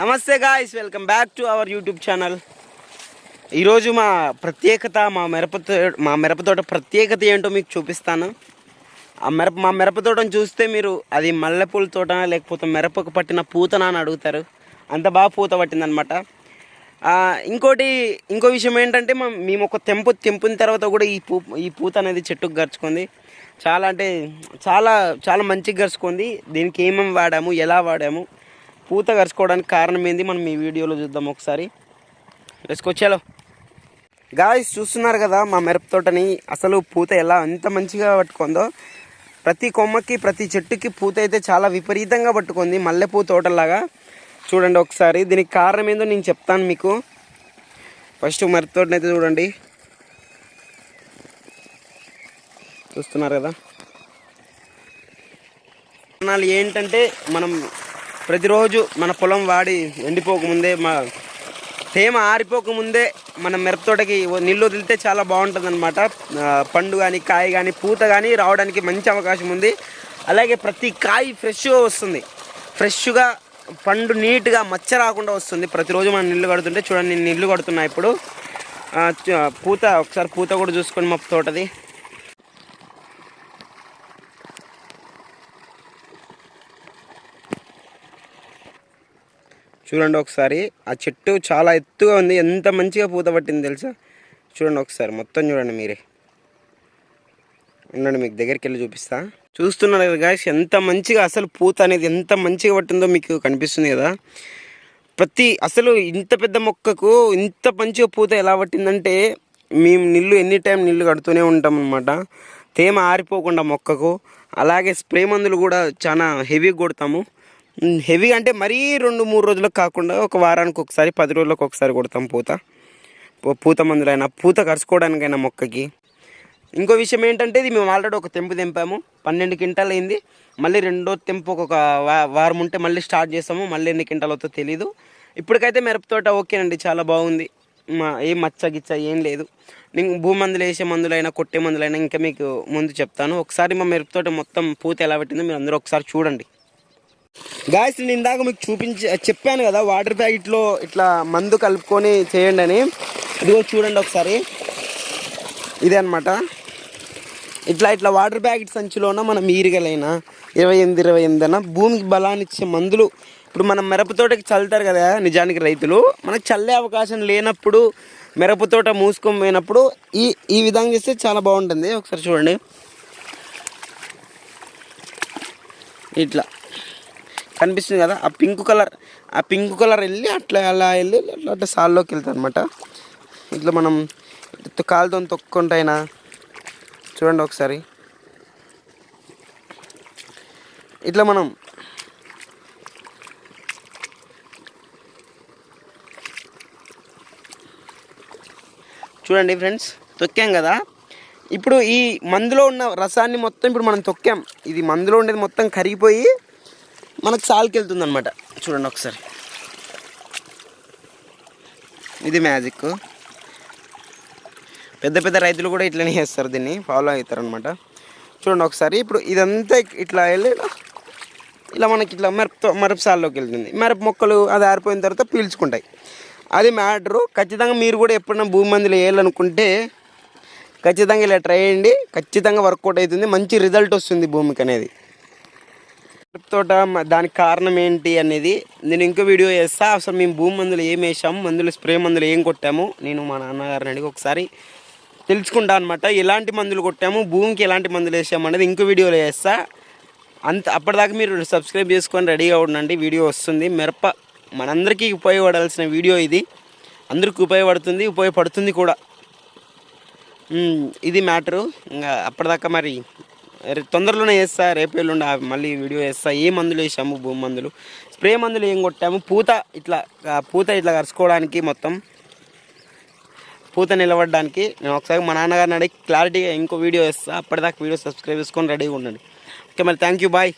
నమస్తే guys welcome back to our YouTube channel ఈరోజు మా ప్రత్యేకత మా మిరపతో మా మిరప తోట ప్రత్యేకత ఏంటో మీకు చూపిస్తాను. ఆ మిరప మా మిరప తోటను చూస్తే మీరు అది మల్లెపూల తోటనా లేకపోతే మిరపకు పట్టిన పూతనా అని అడుగుతారు. అంత బాగా పూత పట్టిందనమాట. ఇంకోటి ఇంకో విషయం ఏంటంటే మేము ఒక తెంపు తెంపిన తర్వాత కూడా ఈ పూ ఈ పూత అనేది చెట్టుకు గరుచుకుంది. చాలా అంటే చాలా చాలా మంచిగా గరుచుకుంది. దీనికి ఏమేమి వాడాము ఎలా వాడాము పూత కరుచుకోవడానికి కారణం ఏంది? మనం ఈ వీడియోలో చూద్దాం ఒకసారి. వేసుకొచ్చాలో గాయస్ చూస్తున్నారు కదా మా మిరప తోటని. అసలు పూత ఎలా ఎంత మంచిగా పట్టుకుందో. ప్రతి కొమ్మకి ప్రతి చెట్టుకి పూత అయితే చాలా విపరీతంగా పట్టుకుంది మల్లెపూ తోటలాగా చూడండి ఒకసారి. దీనికి కారణం ఏందో నేను చెప్తాను మీకు. ఫస్ట్ మిరప తోటని అయితే చూడండి. చూస్తున్నారు కదా. ఏంటంటే మనం ప్రతిరోజు మన పొలం వాడి ఎండిపోకముందే మా తేమ ఆరిపోకముందే మన మిరపతోటకి నీళ్ళు వదిలితే చాలా బాగుంటుంది అనమాట పండు కానీ కాయ కానీ పూత కానీ రావడానికి మంచి అవకాశం ఉంది. అలాగే ప్రతి కాయ ఫ్రెష్గా వస్తుంది. ఫ్రెష్గా పండు నీట్గా మచ్చ రాకుండా వస్తుంది. ప్రతిరోజు మనం నీళ్ళు కడుతుంటే చూడండి నేను నీళ్ళు కడుతున్నా ఇప్పుడు. పూత ఒకసారి పూత కూడా చూసుకొని మా తోటది. చూడండి ఒకసారి. ఆ చెట్టు చాలా ఎత్తుగా ఉంది. ఎంత మంచిగా పూత పట్టింది తెలుసా? చూడండి ఒకసారి. మొత్తం చూడండి మీరే. ఉండండి మీకు దగ్గరికి వెళ్ళి చూపిస్తా. చూస్తున్నారు కదా గాయస్ ఎంత మంచిగా అసలు పూత అనేది ఎంత మంచిగా పట్టిందో మీకు కనిపిస్తుంది కదా. ప్రతి అసలు ఇంత పెద్ద మొక్కకు ఇంత మంచిగా పూత ఎలా పట్టిందంటే మేము నీళ్ళు ఎనీ టైం నీళ్ళు కడుతూనే ఉంటాం అనమాట తేమ ఆరిపోకుండా మొక్కకు. అలాగే స్ప్రే మందులు కూడా చాలా హెవీగా కొడతాము. హెవీ అంటే మరీ రెండు మూడు రోజులకు కాకుండా ఒక వారానికి ఒకసారి పది రోజులకు ఒకసారి కొడతాం పూత. పూత మందులైనా పూత కరుచుకోవడానికైనా మొక్కకి. ఇంకో విషయం ఏంటంటే ఇది మేము ఆల్రెడీ ఒక తెంపు తెంపాము. పన్నెండు క్వింటాలు అయింది మళ్ళీ రెండో తెంపు ఒక వారం ఉంటే మళ్ళీ స్టార్ట్ చేస్తాము. మళ్ళీ ఎన్ని క్వింటాలు అవుతుందో తెలీదు. ఇప్పటికైతే మిరపతోట ఓకేనండి చాలా బాగుంది. మా ఏం మచ్చ గిచ్చ ఏం లేదు. నేను భూ మందులు వేసే మందులైనా కొట్టే మందులైనా ఇంకా మీకు ముందు చెప్తాను. ఒకసారి మా మిరపతోట మొత్తం పూత ఎలా పెట్టిందో మీరు అందరూ ఒకసారి చూడండి. గాయస్ నేను ఇందాక మీకు చూపించి చెప్పాను కదా వాటర్ ప్యాకెట్లో ఇట్లా మందు కలుపుకొని చేయండి అని. ఇదిగో చూడండి ఒకసారి. ఇదే అనమాట ఇట్లా ఇట్లా వాటర్ ప్యాకెట్ సంచిలోన మనం ఈరిగలైనా ఇరవై ఎనిమిది ఇరవై ఎనిమిది అన్న భూమికి బలాన్ని ఇచ్చే మందులు ఇప్పుడు మనం మిరప తోటకి చల్లుతారు కదా నిజానికి రైతులు మనకు చల్లే అవకాశం లేనప్పుడు మిరపతోట మూసుకొని పోయినప్పుడు ఈ ఈ విధంగా చేస్తే చాలా బాగుంటుంది. ఒకసారి చూడండి. ఇట్లా. కనిపిస్తుంది కదా ఆ పింక్ కలర్ ఆ పింక్ కలర్ వెళ్ళి అట్లా అలా వెళ్ళి అట్లా అట్లా సాల్లోకి వెళ్తుంది అనమాట ఇట్లా మనం కాలుతో తొక్కుంటైనా చూడండి ఒకసారి. ఇట్లా మనం చూడండి ఫ్రెండ్స్ తొక్కాం కదా. ఇప్పుడు ఈ మందులో ఉన్న రసాన్ని మొత్తం ఇప్పుడు మనం తొక్కాం. ఇది మందులో ఉండేది మొత్తం కరిగిపోయి మనకు సాల్కి వెళ్తుంది అనమాట చూడండి ఒకసారి. ఇది మ్యాజిక్ పెద్ద పెద్ద రైతులు కూడా ఇట్లనే చేస్తారు దీన్ని. ఫాలో అవుతారనమాట చూడండి ఒకసారి. ఇప్పుడు ఇదంతా ఇట్లా వెళ్ళి ఇలా- మనకి ఇట్లా మిరప మిరప సాల్లోకి వెళ్తుంది. మెరపు మొక్కలు అది ఆరిపోయిన తర్వాత పీల్చుకుంటాయి. అది మ్యాటరు. ఖచ్చితంగా మీరు కూడా ఎప్పుడైనా భూమి మందులు వేయాలనుకుంటే ఖచ్చితంగా ఇలా ట్రై చేయండి. ఖచ్చితంగా వర్కౌట్ అవుతుంది. మంచి రిజల్ట్ వస్తుంది భూమికి అనేది. మిరప తోట దానికి కారణం ఏంటి అనేది నేను ఇంకో వీడియో చేస్తా. అసలు మేము భూమి మందులు ఏం వేసాము మందులు స్ప్రే మందులు ఏం కొట్టాము నేను మా నాన్నగారిని అడిగి ఒకసారి తెలుసుకుంటా అనమాట ఎలాంటి మందులు కొట్టాము భూమికి ఎలాంటి మందులు వేసాము అనేది ఇంకో వీడియోలో చేస్తా. అంత అప్పటిదాకా మీరు సబ్స్క్రైబ్ చేసుకొని రెడీగా ఉండండి వీడియో వస్తుంది. మిరప మనందరికీ ఉపయోగపడాల్సిన వీడియో ఇది. అందరికీ ఉపయోగపడుతుంది ఉపయోగపడుతుంది కూడా. ఇది మ్యాటరు. ఇంకా అప్పటిదాకా మరి తొందరలోనే వేస్తా రేపు ఎల్లుండి మళ్ళీ వీడియో వేస్తా. ఏ మందులు వేసాము? భూమి మందులు. స్ప్రే మందులు ఏం కొట్టాము? పూత ఇట్లా పూత ఇట్లా కరుచుకోవడానికి మొత్తం పూత నిలబడడానికి నేను ఒకసారి మా నాన్నగారిని అడిగి క్లారిటీగా ఇంకో వీడియో వేస్తా. అప్పటిదాకా వీడియో సబ్స్క్రైబ్ చేసుకొని రెడీగా ఉండండి. ఓకే మరి థ్యాంక్ యూ బాయ్.